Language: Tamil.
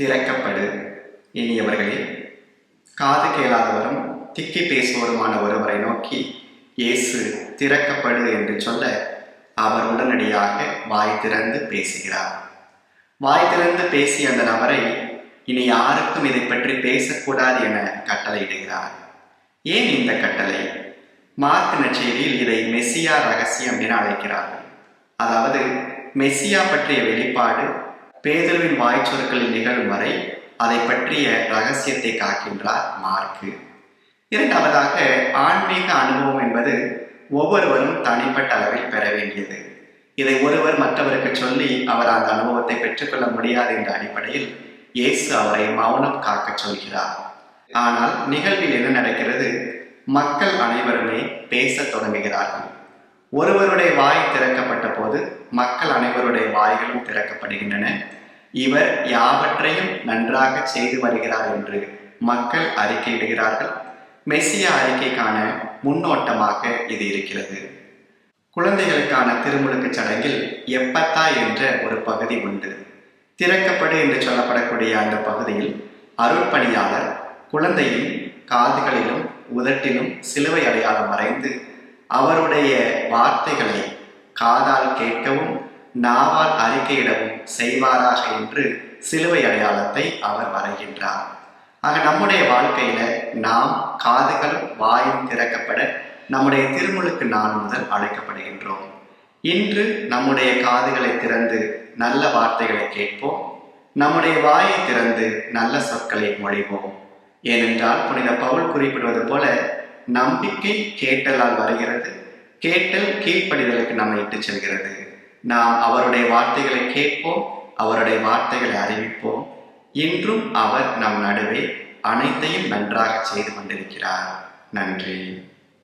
திறக்கப்படு. இனியவர்களே காது கேளாதவரும் திக்கி பேசுவருமான ஒருவரை நோக்கி இயேசு திறக்கப்படு என்று சொல்ல அவர் உடனடியாக வாய் திறந்து பேசுகிறார். வாய் திறந்து பேசிய அந்த நபரை இனி யாருக்கும் இதை பற்றி பேசக்கூடாது என கட்டளையிடுகிறார். ஏன் இந்த கட்டளை? மார்க் நற்செய்தியில் இதை மெஸ்ஸியா ரகசியம் என அழைக்கிறார்கள். அதாவது மெஸ்ஸியா பற்றிய வெளிப்பாடு பேதர்வின் வாய்ச்சொற்களில் நிகழும் வரை அதை பற்றிய ரகசியத்தை காக்கின்றார் மார்க்கு. இரண்டாவதாக ஆன்மீக அனுபவம் என்பது ஒவ்வொருவரும் தனிப்பட்ட அளவில் பெற வேண்டியது. இதை ஒருவர் மற்றவருக்கு சொல்லி அவர் அந்த அனுபவத்தை பெற்றுக்கொள்ள முடியாது என்ற அடிப்படையில் இயேசு அவரை மௌனம் காக்க சொல்கிறார். ஆனால் நிகழ்வில் என்ன நடக்கிறது? மக்கள் அனைவருமே பேசத் தொடங்குகிறார்கள். ஒருவருடைய வாய் திறக்கப்பட்ட போது மக்கள் அனைவருடைய வாய்களும் திறக்கப்படுகின்றன. இவர் யாவற்றையும் நன்றாக செய்து வருகிறார் என்று மக்கள் அறிக்கையிடுகிறார்கள். மெஸ்ஸியா அறிக்கைக்கான முன்னோட்டமாக இது இருக்கிறது. குழந்தைகளுக்கான திருமுழுக்கு சடங்கில் எப்பத்தா என்ற ஒரு பகுதி உண்டு. திறக்கப்படு என்று சொல்லப்படக்கூடிய அந்த பகுதியில் அருள்பணியாளர் குழந்தையின் காதுகளிலும் உதட்டிலும் சிலுவை அடையாளம் வரைந்து அவருடைய வார்த்தைகளை காதால் கேட்கவும் நாவால் அறிக்கையிடவும் செய்வாராக என்று சிலுவை அடையாளத்தை அவர் வரைகின்றார். ஆக நம்முடைய வாழ்க்கையில நாம் காதுகளும் வாயும் திறக்கப்பட நம்முடைய திருமுழுக்கு நாள் முதல் அழைக்கப்படுகின்றோம். இன்று நம்முடைய காதுகளை திறந்து நல்ல வார்த்தைகளை கேட்போம். நம்முடைய வாயை திறந்து நல்ல சொற்களை மொழிவோம். ஏனென்றால் புனித பவுல் குறிப்பிடுவது போல நம்பிக்கை கேட்டலால் வருகிறது. கேட்டல் கீழ்ப்படிதலுக்கு நம்மை இட்டுச் செல்கிறது. நாம் அவருடைய வார்த்தைகளை கேட்போம் அவருடைய வார்த்தைகளை அறிவிப்போம். இன்றும் அவர் நம் நடுவே அனைத்தையும் நன்றாக செய்து கொண்டிருக்கிறார். நன்றி.